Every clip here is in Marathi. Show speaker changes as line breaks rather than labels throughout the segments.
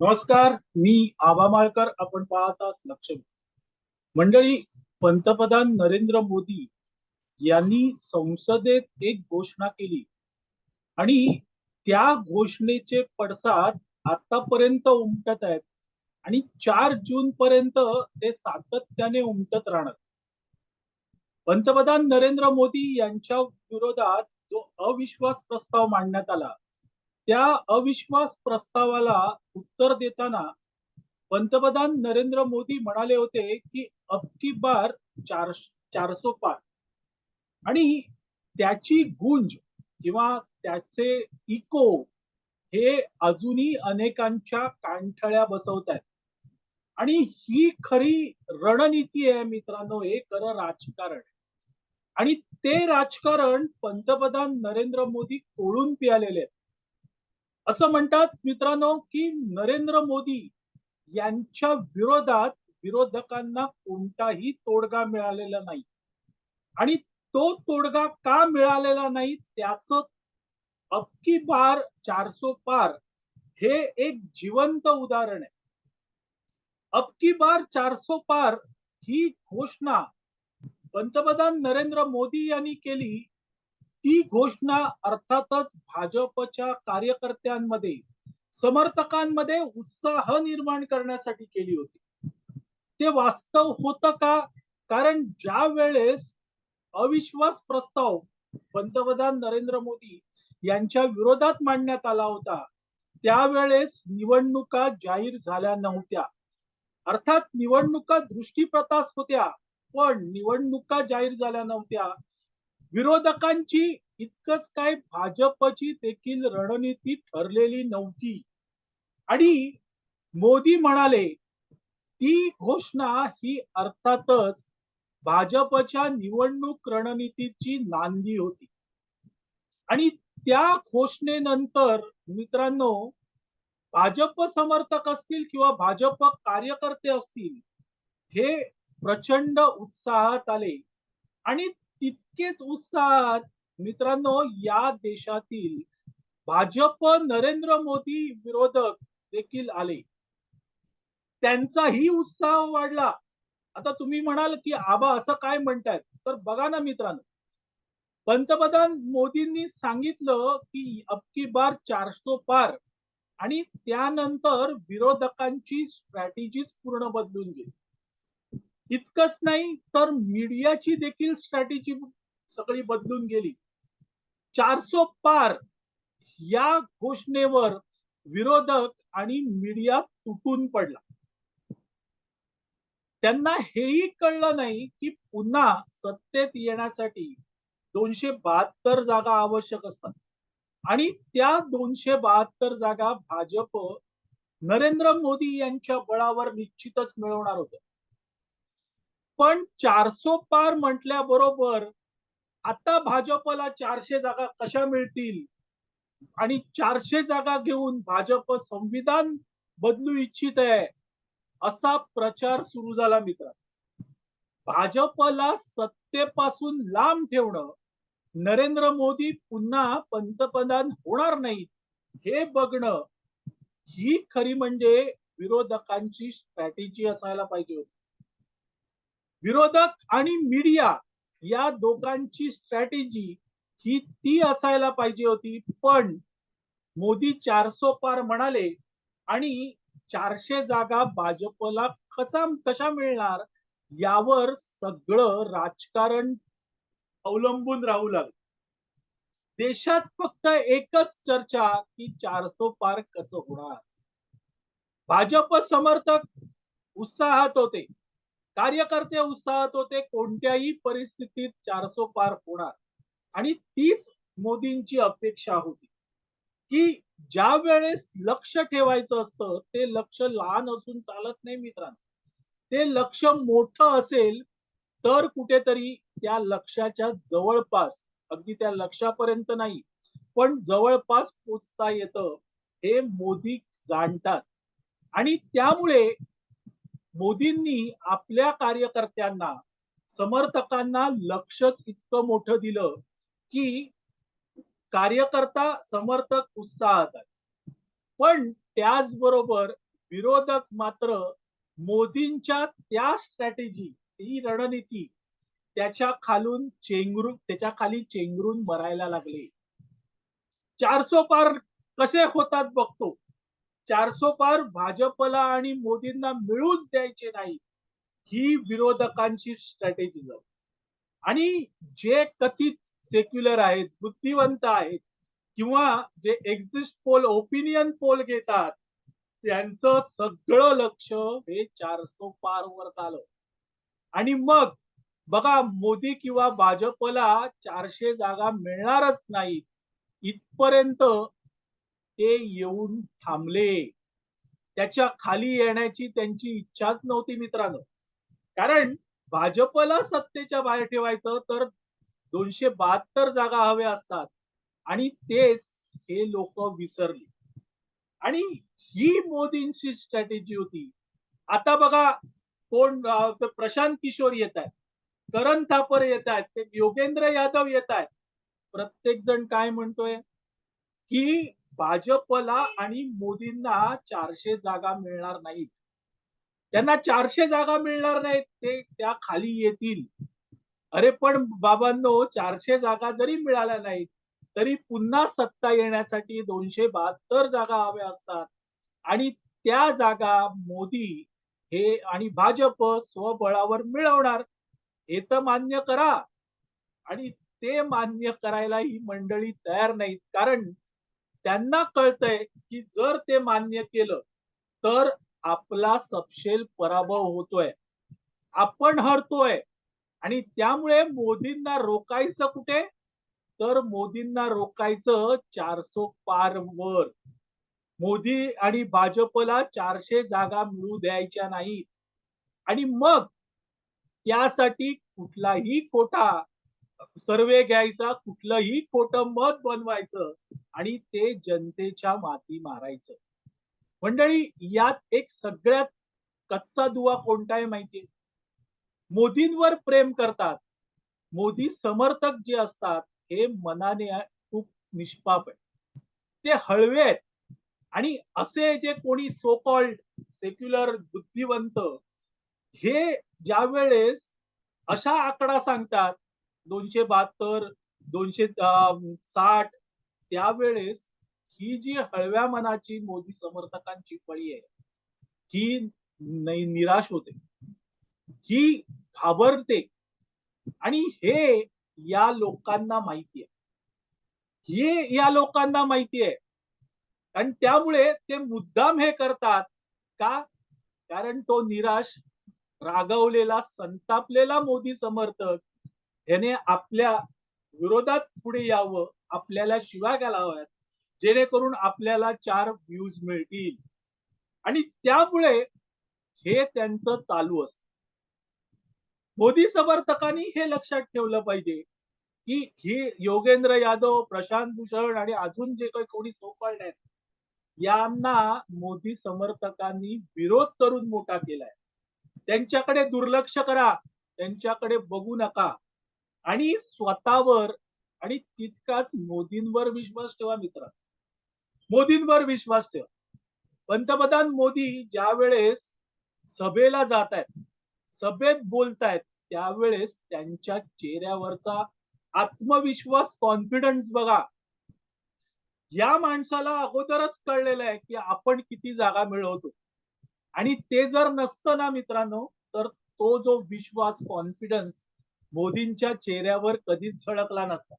नमस्कार मी आबा माळकर. आपण पाहत लक्ष मंडळी पंतप्रधान नरेंद्र मोदी यांनी संसदेत एक घोषणा केली. आणि त्या घोषणेचे पडसाद आतापर्यंत उमटत आहेत. आणि चार जून पर्यंत ते सातत्याने उमटत राहणार. पंतप्रधान नरेंद्र मोदी यांच्या विरोधात जो अविश्वास प्रस्ताव मांडण्यात आला त्या अविश्वास प्रस्तावाला उत्तर देताना पंतप्रधान नरेंद्र मोदी म्हणाले होते की अबकी बार चार चारसो पार. आणि त्याची गुंज किंवा त्याचे इको हे अजूनही अनेकांच्या कानठळ्या बसवत आहेत. आणि ही खरी रणनीती आहे मित्रांनो हे खरं राजकारण. आणि ते राजकारण पंतप्रधान नरेंद्र मोदी कोळून पियालेले आहेत. असं म्हणतात मित्रांनो की नरेंद्र मोदी यांच्या विरोधात विरोधकांना कोणताही तोडगा मिळालेला नाही. आणि तो तोडगा का मिळालेला नाही त्याच अबकी बार चारसो पार हे एक जिवंत उदाहरण आहे. अबकी बार चारसो पार ही घोषणा पंतप्रधान नरेंद्र मोदी यांनी केली ती घोषणा अर्थातच भाजपच्या कार्यकर्त्यांमध्ये समर्थकांमध्ये उत्साह निर्माण करण्यासाठी केली होती. ते वास्तव होतं का? कारण ज्या वेळेस अविश्वास प्रस्ताव पंतप्रधान नरेंद्र मोदी यांच्या विरोधात मांडण्यात आला होता त्यावेळेस निवडणुका जाहीर झाल्या नव्हत्या. अर्थात निवडणुका दृष्टीप्रतास होत्या पण निवडणुका जाहीर झाल्या नव्हत्या. विरोधकांची इतकंच काय भाजपची देखील रणनीती ठरलेली नव्हती. आणि मोदी म्हणाले ती घोषणा ही अर्थातच भाजपच्या निवडणूक रणनीतीची नांदी होती. आणि त्या घोषणेनंतर मित्रांनो भाजप समर्थक असतील किंवा भाजप कार्यकर्ते असतील हे प्रचंड उत्साहात आले. आणि तितकेच उत्साहात मित्रांनो या देशातील भाजप नरेंद्र मोदी विरोधक देखील आले. त्यांचाही उत्साह वाढला. आता तुम्ही म्हणाल की आबा असं काय म्हणतायत? तर बघा ना मित्रांनो. पंतप्रधान मोदींनी सांगितलं की अबकी बार चारशो पार. आणि त्यानंतर विरोधकांची स्ट्रॅटेजीच पूर्ण बदलून गेली. इतकंच नाही तर मीडियाची देखील स्ट्रॅटेजी सगळी बदलून गेली. चारसो पार या घोषणेवर विरोधक आणि मीडिया तुटून पडला. त्यांना हेही कळलं नाही की पुन्हा सत्तेत येण्यासाठी दोनशे बहात्तर जागा आवश्यक असतात. आणि त्या दोनशे बहात्तर जागा भाजप नरेंद्र मोदी यांच्या बळावर निश्चितच मिळवणार होतं. पण चारसो पार म्हटल्याबरोबर आता भाजपला चारशे जागा कशा मिळतील? आणि चारशे जागा घेऊन भाजप संविधान बदलू इच्छित आहे असा प्रचार सुरू झाला मित्र भाजपला सत्तेपासून लांब ठेवणं नरेंद्र मोदी पुन्हा पंतप्रधान होणार नाहीत हे बघणं ही खरी म्हणजे विरोधकांची स्ट्रॅटेजी असायला पाहिजे होती. विरोधक आणि मीडिया या दोघांची स्ट्रॅटेजी ही ती असायला पाहिजे होती. पण मोदी चारसो पार म्हणाले आणि चारशे जागा भाजपला कसा कशा मिळणार? यावर सगळं राजकारण अवलंबून राहू लागलं. देशात फक्त एकच चर्चा की चारसो पार कसं होणार? भाजप समर्थक उत्साहात होते. कार्यकर्ते उत्साहात होते कोणत्याही परिस्थितीत चारसो पार होणार. आणि तीच मोदींची अपेक्षा होती. की ज्या वेळेस लक्ष ठेवायचं असतं ते लक्ष लहान असून चालत नाही मित्रांनो. ते लक्ष मोठं असेल तर कुठेतरी त्या लक्षाच्या जवळपास अगदी त्या लक्षापर्यंत नाही पण जवळपास पोचता येतं हे मोदी जाणतात. आणि त्यामुळे मोदींनी आपल्या कार्यकर्त्यांना समर्थकांना लक्षच इतकं मोठं दिलं की कार्यकर्ता समर्थक उत्साहात आहे पण त्याचबरोबर विरोधक मात्र मोदींच्या त्या स्ट्रॅटेजी ही रणनीती त्याच्या खालून चेंगरून त्याच्याखाली चेंगरून मरायला लागले. चारसो पार कसे होतात बघतो. चारसो पार भाजपला आणि मोदींना मिळूच द्यायचे नाही ही विरोधकांची स्ट्रॅटेजी आणि जे कथित सेक्युलर आहेत बुद्धिवंत आहेत किंवा जे एक्झिस्ट पोल ओपिनियन पोल घेतात त्यांचं सगळं लक्ष हे चारसो पार वर आलं आणि मग बघा मोदी किंवा भाजपला चारशे जागा मिळणारच नाही इथपर्यंत ते येऊन थांबले. त्याच्याखाली येण्याची त्यांची इच्छाच नव्हती मित्रांनो. कारण भाजपला सत्तेच्या बाहेर ठेवायचं तर दोनशे बहात्तर जागा हव्या असतात. आणि तेच हे लोक विसरले. आणि ही मोदींची स्ट्रॅटेजी होती. आता बघा कोण ते प्रशांत किशोर येत आहेत. करण थापर येत आहेत. ते योगेंद्र यादव येत आहेत. प्रत्येक जण काय म्हणतोय? की भाजपला आणि मोदींना चारशे जागा मिळणार नाहीत. त्यांना चारशे जागा मिळणार नाहीत ते त्या खाली येतील. अरे पण बाबांनो चारशे जागा जरी मिळाल्या नाहीत तरी पुन्हा सत्ता येण्यासाठी दोनशे बहात्तर जागा हव्या असतात. आणि त्या जागा मोदी हे आणि भाजप स्वबळावर मिळवणार हे तर मान्य करा. आणि ते मान्य करायला ही मंडळी तयार नाहीत. कारण त्यांना कळतंय की जर ते मान्य केलं तर आपला सपशेल पराभव होतोय. आपण हरतोय. आणि त्यामुळे मोदींना रोकायचं कुठे? तर मोदींना रोकायचं चारसो पार वर. मोदी आणि भाजपला चारशे जागा मिळू द्यायच्या नाहीत. आणि मग त्यासाठी कुठलाही खोटा सर्वे घ्यायचा कुठलंही खोटं मत बनवायचं आणि ते जनतेच्या माती मारायचं. मंडळी यात एक सगळ्यात कच्चा दुवा कोणता आहे माहितीये? मोदींवर प्रेम करतात. मोदी समर्थक जे असतात हे मनाने खूप निष्पाप आहे ते हळवे आहेत. आणि असे जे कोणी सो कॉल्ड सेक्युलर बुद्धिवंत हे ज्या वेळेस अशा आकडा सांगतात दोनशे बहात्तर दोनशे साठ त्यावेळेस ही जी हळव्या मनाची मोदी समर्थकांची फळी आहे ही निराश होते. ही घाबरते. आणि हे या लोकांना माहिती आहे. हे या लोकांना माहिती आहे. आणि त्यामुळे ते मुद्दाम हे करतात का? कारण तो निराश रागवलेला संतापलेला मोदी समर्थक याने आपल्या विरोधात पुढे यावं आपल्याला शिवा घालाव्यात जेणेकरून आपल्याला चार व्ह्यूज मिळतील. आणि त्यामुळे हे त्यांचं चालू असत. मोदी समर्थकांनी हे लक्षात ठेवलं पाहिजे की ही योगेंद्र यादव प्रशांत भूषण आणि अजून जे काही कोणी सोपाळले आहेत यांना मोदी समर्थकांनी विरोध करून मोठा केलाय. त्यांच्याकडे दुर्लक्ष करा त्यांच्याकडे बघू नका. आणि स्वतःवर आणि तितकाच मोदींवर विश्वास ठेवा मित्र. मोदींवर विश्वास ठेवा. पंतप्रधान मोदी ज्या वेळेस सभेला जात आहेत सभेत बोलतायत त्यावेळेस त्यांच्या चेहऱ्यावरचा आत्मविश्वास कॉन्फिडन्स बघा. या माणसाला अगोदरच कळलेलं आहे की आपण किती जागा मिळवतो. आणि ते जर नसतं ना मित्रांनो तर तो जो विश्वास कॉन्फिडन्स मोदींच्या चेहऱ्यावर कधीच झळकला नसता.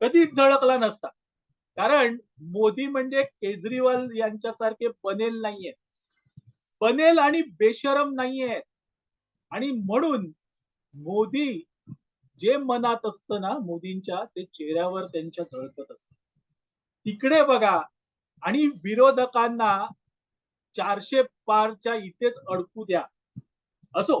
कधीच झळकला नसता. कारण मोदी म्हणजे केजरीवाल यांच्यासारखे बनेल नाहीये. बनेल आणि बेशरम नाहीये. आणि म्हणून मोदी जे मनात असतं ना मोदींच्या ते चेहऱ्यावर त्यांच्या झळकत असत. तिकडे बघा आणि विरोधकांना चारशे पारच्या इथेच अडकू द्या. असो.